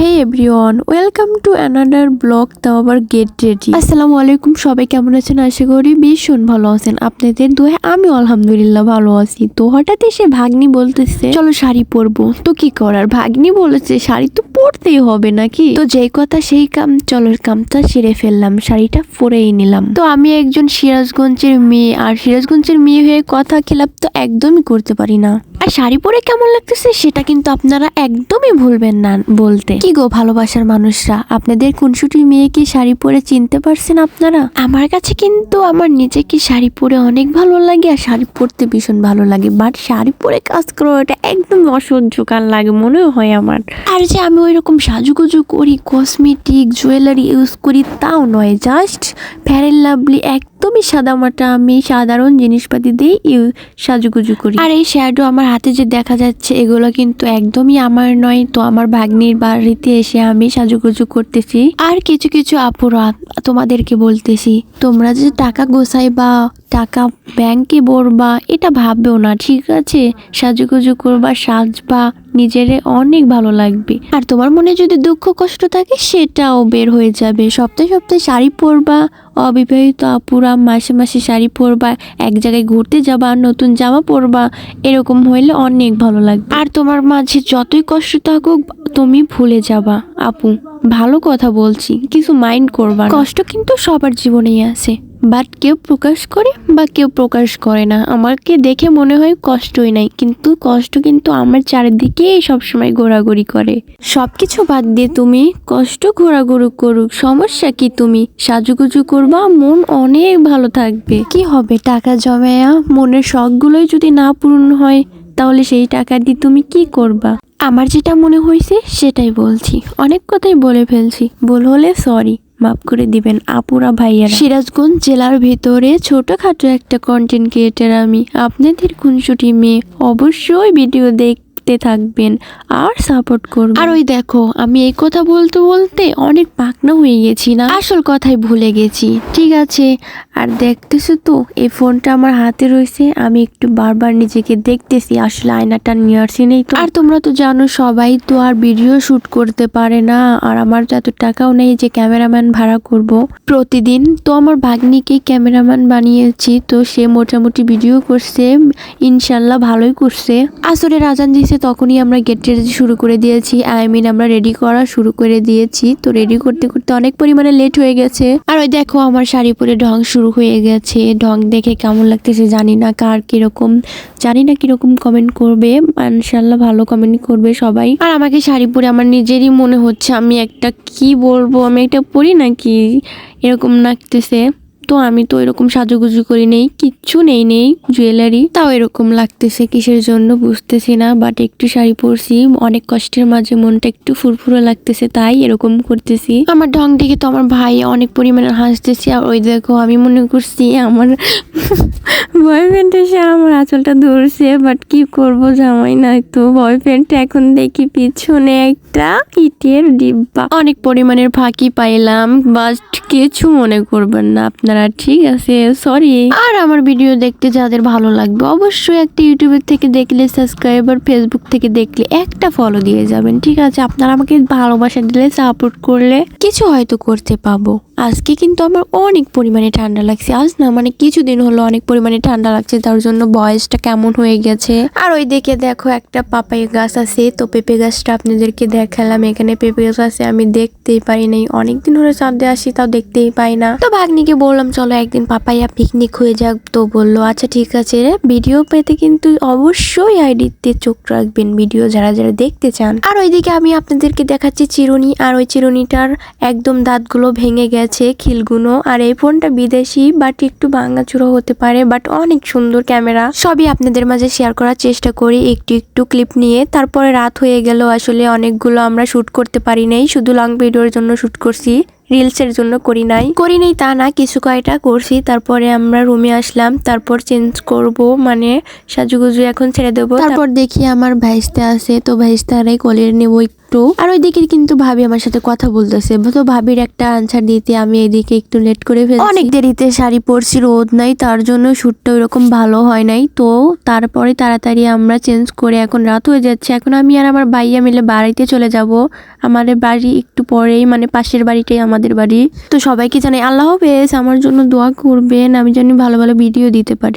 Hey everyone welcome to another blog তাও আবার get ready আসসালামু আলাইকুম, সবাই কেমন আছেন? আশা করি ভীষণ ভালো আছেন। আপনাদের দোয়া আমি আলহামদুলিল্লাহ ভালো আছি। তো হঠাৎ এসে ভাগ্নি বলতেছে, চলো শাড়ি পরবো। তো কি করার? ভাগ্নি বলেছে, শাড়ি তো পরতেই হবে নাকি? তো যেই কথা সেই কাম, চলো কামটা সেরে ফেললাম, শাড়িটা পরেই নিলাম। তো আমি একজন সিরাজগঞ্জের মেয়ে, আর সিরাজগঞ্জের মেয়ে হয়ে কথা খেলাপ তো একদমই করতে পারি না। আর শাড়ি পরে কেমন লাগতেছে সেটা কিন্তু আপনারা একদমই ভুলবেন না বলতে। কি গো ভালোবাসার মানুষরা? আপনাদের কোনসুটি মেয়ে কি শাড়ি পরে চিনতে পারছেন আপনারা? আমার কাছে কিন্তু আমার নিজেকে শাড়ি পরে অনেক ভালো লাগে আর শাড়ি পরতে ভীষণ ভালো লাগে। বাট শাড়ি পরে কাজ করো এটা একদম অসহ্যকার লাগে মনে হয় আমার। আর যে আমি ওই রকম সাজুগুজু করি কসমেটিক জুয়েলারি ইউজ করি, তাও নয়। জাস্ট ফ্যারেন লাভলি একদমই সাদামাটা আমি সাধারণ জিনিসপাতি দিয়ে ইউ সাজুগুজু করি। আর এই শ্যাডো আমার হাতে যে দেখা যাচ্ছে, এগুলো কিন্তু একদমই আমার নয়। তো আমার ভাগ্নির বাড়িতে এসে আমি সাজুগুজু করতেছি। আর কিছু কিছু আপুরা তোমাদেরকে বলতেছি, তোমরা যে টাকা গোসাই বা টাকা ব্যাংকে ভরবা, এটা ভাববেও না, ঠিক আছে? সাজুগুজু করবা, সাজবা, নিজেরে অনেক ভালো লাগবে। আর তোমার মনে যদি দুঃখ, কষ্ট থাকে, সেটাও বের হয়ে যাবে। সপ্তাহে সপ্তাহে শাড়ি পরবা, অবিবাহিত আপুরা মাসে মাসে শাড়ি পরবা, এক জায়গায় ঘুরতে যাবা, নতুন জামা পরবা, এরকম হইলে অনেক ভালো লাগবে। আর তোমার মাঝে যতই কষ্ট থাকুক, তুমি ভুলে যাবা। আপু, ভালো কথা বলছি, কিছু মাইন্ড করবা কষ্ট কিন্তু সবার জীবনেই আছে। বাট কেউ প্রকাশ করে বা কেউ প্রকাশ করে না। আমাকে দেখে মনে হয় কষ্টই নাই, কিন্তু কষ্ট কিন্তু আমার চারিদিকেই সবসময় ঘোরাঘুরি করে। সবকিছু বাদ দিয়ে তুমি কষ্ট ঘোরাঘুরি করুক সমস্যা কি তুমি? সাজুগুজু করবা, মন অনেক ভালো থাকবে। কি হবে টাকা জমায়া? মনের শখগুলোই যদি না পূরণ হয়, তাহলে সেই টাকা দিয়ে তুমি কি করবা? আমার যেটা মনে হয়েছে সেটাই বলছি। অনেক কথাই বলে ফেলছি। ভুল হলে সরি মাফ করে দিবেন আপুরা ভাইয়ারা। সিরাজগঞ্জ জেলার ভেতরে ছোটখাটো একটা কন্টেন্ট ক্রিয়েটার আমি। আপনাদের খুনসুটি মেয়ে অবশ্যই ভিডিও দেখতে থাকবেন আর সাপোর্ট করবেন। আর ওই দেখো আমি এই কথা বলতে বলতে অনেক পাকনা হয়ে গেছি না? আসল কথাই ভুলে গেছি। ঠিক আছে আর দেখতেছো তো, এই ফোনটা আমার হাতে রয়েছে, আমি একটু বারবার নিজেকে দেখতেছি, আসলে আয়নাটা নিয়ে আসি নেই তো। আর তোমরা তো জানো, সবাই তো আর ভিডিও শুট করতে পারে না, আর আমার তো এত টাকাও নেই যে ক্যামেরাম্যান ভাড়া করব। প্রতিদিন তো আমার ভাগ্নিকে ক্যামেরাম্যান বানিয়েছি, তো সে মোটামুটি ভিডিও করছে, ইনশাল্লাহ ভালোই করছে। আসরে রাজান দিয়েছে, তখনই আমরা গেট রেডি শুরু করে দিয়েছি আই মিন আমরা রেডি করা শুরু করে দিয়েছি, তো রেডি করতে করতে অনেক পরিমাণে লেট হয়ে গেছে। আর ওই দেখো, আমার শাড়ি পরে ঢং শুরু হয়ে গেছে। ঢং দেখে কেমন লাগতেছে জানি না কার কীরকম। জানি না কীরকম কমেন্ট করবে। ইনশাল্লাহ ভালো কমেন্ট করবে সবাই। আর আমাকে শাড়ি পরে আমার নিজেরই মনে হচ্ছে আমি একটা কি বলব? আমি একটা পরি নাকি? এরকম লাগতেছে। তো আমি তো এরকম সাজুগুজু করি নেই, কিচ্ছু নেই নেই জুয়েলারি তাও এরকম লাগতেছে কিসের জন্য বুঝতেছি না বাট একটু শাড়ি পরছি, অনেক কষ্টের মাঝে মনটা একটু ফুরফুরো লাগতেছে, তাই এরকম করতেছি। আমার ঢং দেখে তো আমার ভাই অনেক পরিমাণে হাসতেছি, আর ওই দেখো আমি মনে করছি আমার বয়ফ্রেন্ড আমার আঁচলটা ধরছে বাট কি করব জামাই নাই তো। বয়ফ্রেন্ড এখন দেখি পিছনে একটা ইটের ডিব্বা। অনেক পরিমাণের ফাঁকি পাইলাম বাট কিছু মনে করবেন না, আপনারা ঠিক আছে সরি আর আমার ভিডিও দেখতে যাদের ভালো লাগবে, অবশ্যই একটা ইউটিউবের থেকে দেখলে সাবস্ক্রাইবার ফেসবুক থেকে দেখলে একটা ফলো দিয়ে যাবেন, ঠিক আছে? আপনারা আমাকে ভালোবাসা দিলে সাপোর্ট করলে কিছু হয়তো করতে পাবো। আজকে কিন্তু আমার অনেক পরিমাণে ঠান্ডা লাগছে, আজ না মানে কিছুদিন হলো অনেক পরিমাণে ঠান্ডা লাগছে, তার জন্য বয়সটা কেমন হয়ে গেছে? আর ওই দিকে দেখো একটা পাপাই গাছ আছে, তো পেঁপে গাছটা আপনাদেরকে দেখালাম। এখানে পেঁপে গাছ আছে, আমি দেখতেই পাই নাই। অনেকদিন ধরে চাঁদে আসি, তাও দেখতেই পাই না। তো ভাগ্নিকে বললাম, চলো একদিন পাপাইয়া পিকনিক হয়ে যাক। তো বলল আচ্ছা ঠিক আছে রে। ভিডিও পেতে কিন্তু অবশ্যই আইডিতে চোখ রাখবেন ভিডিও, যারা যারা দেখতে চান। আর ওইদিকে আমি আপনাদেরকে দেখাচ্ছি চিরুনি, আর ওই চিরুনিটার একদম দাঁতগুলো ভেঙে গেছে খিলগুলো আর এই ফোনটা বিদেশি, বাট একটু ভাঙাচুরো হতে পারে, বাট অনেক সুন্দর ক্যামেরা। সবই আপনাদের মাঝে শেয়ার করার চেষ্টা করি। একটু একটু ক্লিপ নিয়ে। তারপরে রাত হয়ে গেল। আসলে অনেকগুলো আমরা শ্যুট করতে পারি নাই। শুধু লং ভিডিওর জন্য শুট করছি। রিলসের জন্য করি নাই। করি নাই তা না, কিছু কয়টা করছি। তারপরে আমরা রুমে আসলাম। তারপর চেঞ্জ করব। মানে সাজুগুজু এখন ছেড়ে দেবো। তারপর দেখি আমার ভাইস্তা আছে। তো ভাইস্তারাই কলের নেব একটু। আর ওইদিকে কিন্তু ভাবি আমার সাথে কথা বলতেছে। তো ভাবির একটা আনসার দিতে আমি এদিকে একটু লেট করে ফেলছি। অনেক দেরিতে শাড়ি পরছি রোদ নাই, তার জন্য শ্যুটটা ওরকম ভালো হয় নাই। তো তারপরে তাড়াতাড়ি আমরা চেঞ্জ করে এখন রাত হয়ে যাচ্ছে। এখন আমি আর আমার ভাইয়া মিলে বাড়িতে চলে যাব। আমাদের বাড়ি একটু পরেই মানে পাশের বাড়িটাই আমাদের বাড়ি। তো সবাইকে জানাই আল্লাহ হাফেজ, আমার জন্য দোয়া করবেন, আমি যেন ভালো ভালো ভিডিও দিতে পারি।